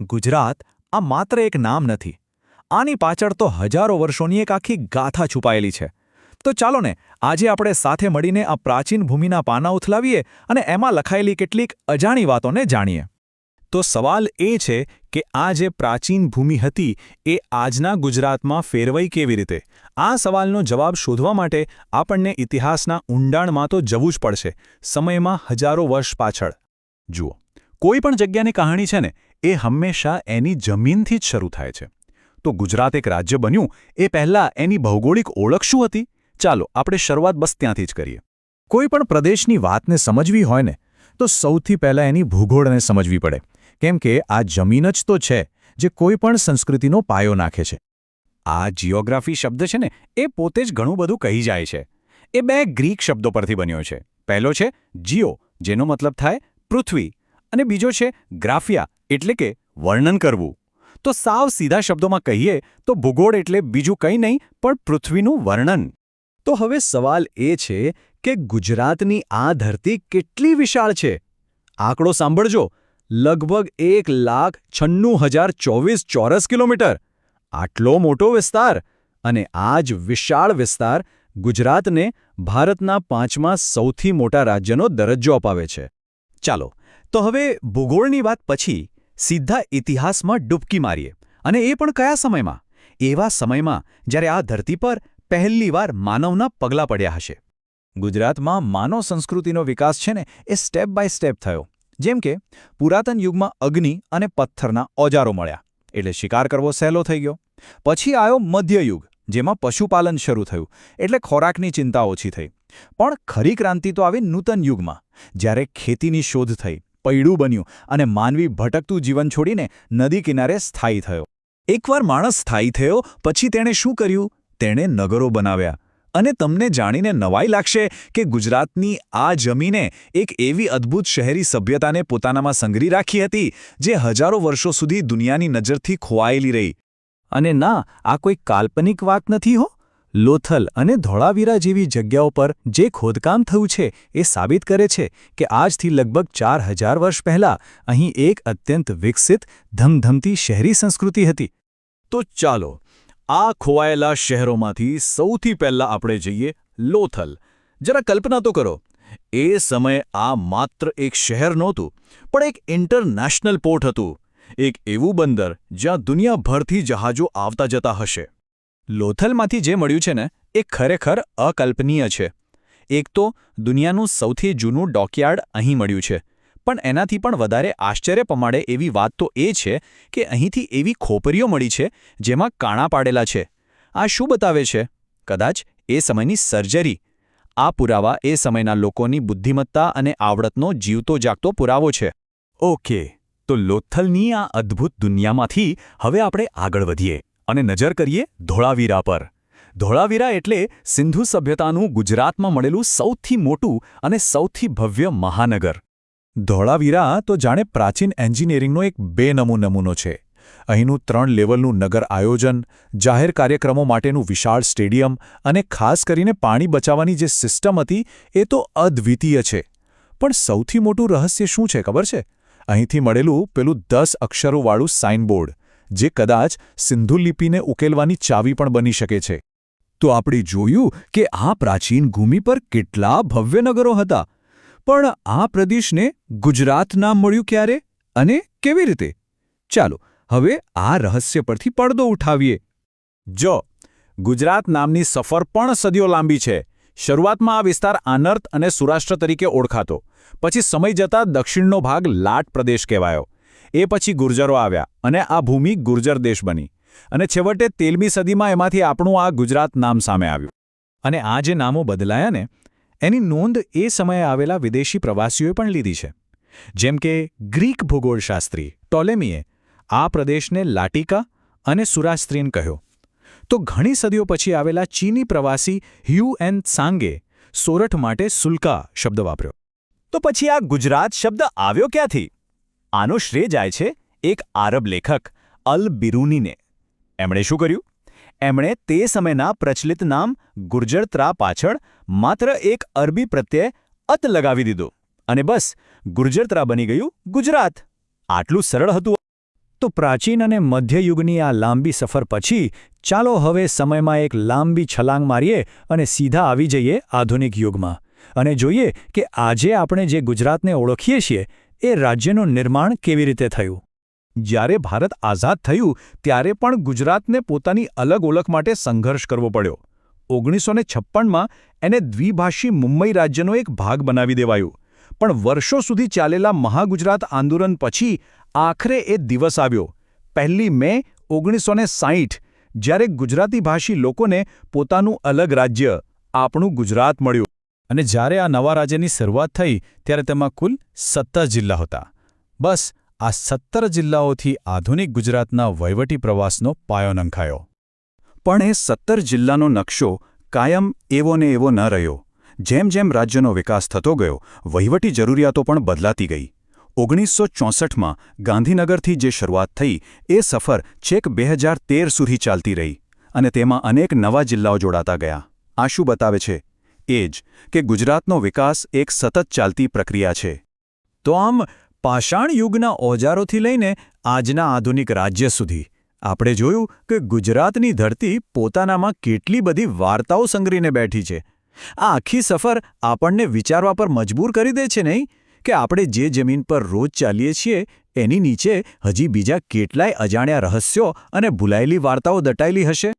ગુજરાત આ માત્ર એક નામ નથી. આની પાછળ તો હજારો વર્ષોની એક આખી ગાથા છુપાયેલી છે. તો ચાલો ને, આજે આપણે સાથે મળીને આ પ્રાચીન ભૂમિના પાના ઉથલાવીએ અને એમાં લખાયેલી કેટલીક અજાણી વાતોને જાણીએ. તો સવાલ એ છે કે આ જે પ્રાચીન ભૂમિ હતી, એ આજના ગુજરાતમાં ફેરવાઈ કેવી રીતે? આ સવાલનો જવાબ શોધવા માટે આપણને ઇતિહાસના ઊંડાણમાં તો જવું જ પડશે. સમયમાં હજારો વર્ષ પાછળ. જુઓ. કોઈ પણ જગ્યાની કહાણી છે ને, એ હંમેશા એની જમીનથી જ શરૂ થાય છે. તો ગુજરાત એક રાજ્ય બન્યું, એ પહેલાં એની ભૌગોલિક ઓળખ શું હતી? ચાલો, આપણે શરૂઆત બસ ત્યાંથી જ કરીએ. કોઈ પણ પ્રદેશની વાતને સમજવી હોય ને, તો સૌથી પહેલાં એની ભૂગોળને સમજવી પડે. કેમ કે આ જમીન જ તો છે, જે કોઈ પણ સંસ્કૃતિનો પાયો નાખે છે. આ જિયોગ્રાફી શબ્દ છે ને, એ પોતે જ ઘણું બધું કહી જાય છે. એ બે ગ્રીક શબ્દો પરથી બન્યો છે. પહેલો છે જીઓ, જેનો મતલબ થાય પૃથ્વી. અને બીજો છે ગ્રાફિયા, એટલે કે વર્ણન કરવું. તો સાવ સીધા શબ્દોમાં કહીએ તો ભૂગોળ એટલે બીજું કંઈ નહીં, પણ પૃથ્વીનું વર્ણન. તો હવે સવાલ એ છે કે ગુજરાતની આ ધરતી કેટલી વિશાળ છે? આંકડો સાંભળજો. લગભગ એક લાખ છન્નું હજાર ચોવીસ ચોરસ કિલોમીટર. આટલો મોટો વિસ્તાર અને આ જ વિશાળ વિસ્તાર ગુજરાતને ભારતના પાંચમા સૌથી મોટા રાજ્યનો દરજ્જો અપાવે છે. ચાલો, તો હવે ભૂગોળની વાત પછી સીધા ઇતિહાસમાં ડૂબકી મારીએ. અને એ પણ કયા સમયમાં? એવા સમયમાં જ્યારે આ ધરતી પર પહેલીવાર માનવના પગલાં પડ્યા હશે. ગુજરાતમાં માનવ સંસ્કૃતિનો વિકાસ છે ને, એ સ્ટેપ બાય સ્ટેપ થયો. જેમ કે, પુરાતન યુગમાં અગ્નિ અને પથ્થરના ઓજારો મળ્યા. એટલે શિકાર કરવો સહેલો થઈ ગયો. પછી આવ્યો મધ્યયુગ જેમાં પશુપાલન શરૂ થયું, એટલે ખોરાકની ચિંતા ઓછી થઈ. પણ ખરી ક્રાંતિ તો આવી નૂતન યુગમાં. જ્યારે ખેતીની શોધ થઈ, પૈડું બન્યું અને માનવી ભટકતું જીવન છોડીને નદી કિનારે સ્થાયી થયો. એકવાર માણસ સ્થાયી થયો, પછી તેણે શું કર્યું? તેણે નગરો બનાવ્યા. અને તમને જાણીને નવાઈ લાગશે કે ગુજરાતની આ જમીને એક એવી અદ્ભુત શહેરી સભ્યતાને પોતાનામાં સંગ્રહી રાખી હતી, જે હજારો વર્ષો સુધી દુનિયાની નજરથી ખોવાયેલી રહી. અને ના, આ કોઈ કાલ્પનિક વાત નથી હો. લોથલ અને ધોળાવીરા જેવી જગ્યાઓ પર જે ખોદકામ થયું છે એ સાબિત કરે છે કે આજથી લગભગ ચાર હજાર વર્ષ પહેલાં અહીં એક અત્યંત વિકસિત, ધમધમતી શહેરી સંસ્કૃતિ હતી. તો ચાલો, આ ખોવાયેલા શહેરોમાંથી સૌથી પહેલાં આપણે જઈએ લોથલ. જરા કલ્પના તો કરો, એ સમયે આ માત્ર એક શહેર નહોતું, પણ એક ઇન્ટરનેશનલ પોર્ટ હતું. એક એવું બંદર જ્યાં દુનિયાભરથી જહાજો આવતા જતા હશે. લોથલમાંથી જે મળ્યું છે ને, એ ખરેખર અકલ્પનીય છે. એક તો દુનિયાનું સૌથી જૂનું ડોકયાર્ડ અહીં મળ્યું છે. પણ એનાથી પણ વધારે આશ્ચર્ય પમાડે એવી વાત તો એ છે કે અહીંથી એવી ખોપરીઓ મળી છે જેમાં કાણા પાડેલા છે. આ શું બતાવે છે? કદાચ એ સમયની સર્જરી. આ પુરાવા એ સમયના લોકોની બુદ્ધિમત્તા અને આવડતનો જીવતો જાગતો પુરાવો છે. ઓકે. તો લોથલની આ અદ્ભુત દુનિયામાંથી હવે આપણે આગળ વધીએ અને નજર કરીએ ધોળાવીરા પર. ધોળાવીરા એટલે સિંધુ સભ્યતાનું ગુજરાતમાં મળેલું સૌથી મોટું અને સૌથી ભવ્ય મહાનગર. ધોળાવીરા તો જાણે પ્રાચીન એન્જિનિયરિંગનો એક બેનમૂ નમૂનો છે. અહીંનું ત્રણ લેવલનું નગર આયોજન, જાહેર કાર્યક્રમો માટેનું વિશાળ સ્ટેડિયમ અને ખાસ કરીને પાણી બચાવવાની જે સિસ્ટમ હતી એ તો અદ્વિતીય છે. પણ સૌથી મોટું રહસ્ય શું છે ખબર છે? અહીંથી મળેલું પેલું દસ અક્ષરોવાળું સાઇનબોર્ડ જે કદાચ સિંધુ લિપિને ઉકેલવાની ચાવી પણ બની શકે છે. તો આપણે જોયું કે આ પ્રાચીન ભૂમિ પર કેટલા ભવ્ય નગરો હતા. પણ આ પ્રદેશને ગુજરાત નામ મળ્યું ક્યારે અને કેવી રીતે? ચાલો, હવે આ રહસ્ય પરથી પડદો ઉઠાવીએ. જો, ગુજરાત નામની સફર પણ સદીઓ લાંબી છે. શરૂઆતમાં આ વિસ્તાર આનર્ત અને સુરાષ્ટ્ર તરીકે ઓળખાતો. પછી સમય જતાં દક્ષિણનો ભાગ લાટ પ્રદેશ કહેવાયો. એ પછી ગુર્જરો આવ્યા અને આ ભૂમિ ગુર્જર દેશ બની. અને છેવટે તેલમી સદીમાં એમાંથી આપણું આ ગુજરાત નામ સામે આવ્યું. અને આ જે નામો બદલાયા ને, એની નોંધ એ સમયે આવેલા વિદેશી પ્રવાસીઓએ પણ લીધી છે. જેમ કે ગ્રીક ભૂગોળશાસ્ત્રી ટોલેમીએ આ પ્રદેશને લાટિકા અને સુરાસ્ત્રીન કહ્યો. તો ઘણી સદીઓ પછી આવેલા ચીની પ્રવાસી હ્યુ એન સાંગે સોરઠ માટે સુલકા શબ્દ વાપર્યો. તો પછી આ ગુજરાત શબ્દ આવ્યો ક્યાંથી? આનો શ્રેય જાય છે એક આરબ લેખક અલ બિરુનીને. એમણે શું કર્યું? એમણે તે સમયના પ્રચલિત નામ ગુર્જરત્રા પાછળ માત્ર એક અરબી પ્રત્યે અત લગાવી દીધો. અને બસ, ગુર્જરત્રા બની ગયું ગુજરાત. આટલું સરળ હતું તો પ્રાચીન અને મધ્યયુગની આ લાંબી સફર પછી, ચાલો હવે સમયમાં એક લાંબી છલાંગ મારીએ અને સીધા આવી જઈએ આધુનિક યુગમાં. અને જોઈએ કે આજે આપણે જે ગુજરાતને ઓળખીએ છીએ, એ રાજ્યનું નિર્માણ કેવી રીતે થયું. જ્યારે ભારત આઝાદ થયું, ત્યારે પણ ગુજરાતને પોતાની અલગ ઓળખ માટે સંઘર્ષ કરવો પડ્યો. ઓગણીસો ને છપ્પનમાં એને દ્વિભાષી મુંબઈ રાજ્યનો એક ભાગ બનાવી દેવાયું. પણ વર્ષો સુધી ચાલેલા મહાગુજરાત આંદોલન પછી આખરે એ દિવસ આવ્યો. પહેલી મે ઓગણીસો ને સાહીઠ જ્યારે ગુજરાતી ભાષી લોકોને પોતાનું અલગ રાજ્ય, આપણું ગુજરાત મળ્યું. અને જ્યારે આ નવા રાજ્યની શરૂઆત થઈ, ત્યારે તેમાં કુલ સત્તર જિલ્લા હતા. બસ, આ સત્તર જિલ્લાઓથી આધુનિક ગુજરાતના વહીવટી પ્રવાસનો પાયો નંખાયો. પણ એ સત્તર જિલ્લાનો નકશો કાયમ એવો ને એવો ન રહ્યો. જેમ જેમ રાજ્યનો વિકાસ થતો ગયો, વહીવટી જરૂરિયાતો પણ બદલાતી ગઈ. ઓગણીસો ચોસઠમાં ગાંધીનગરથી જે શરૂઆત થઈ, એ સફર છેક બે હજાર તેર સુધી ચાલતી રહી અને તેમાં અનેક નવા જિલ્લાઓ જોડાતા ગયા. આ શું બતાવે છે, એ જ કે ગુજરાતનો વિકાસ એક સતત ચાલતી પ્રક્રિયા છે. તો આમ, પાષાણ યુગના ઓજારોથી લઈને આજના આધુનિક રાજ્ય સુધી, આપણે જોયું કે ગુજરાતની ધરતી પોતાનામાં કેટલી બધી વાર્તાઓ સંગ્રહીને બેઠી છે. આ આખી સફર આપણને વિચારવા પર મજબૂર કરી દે છે નહીં? કે આપણે જે જમીન પર રોજ ચાલીએ છીએ, એની નીચે હજી બીજા કેટલાય અજાણ્યા રહસ્યો અને ભૂલાયેલી વાર્તાઓ દટાયેલી હશે?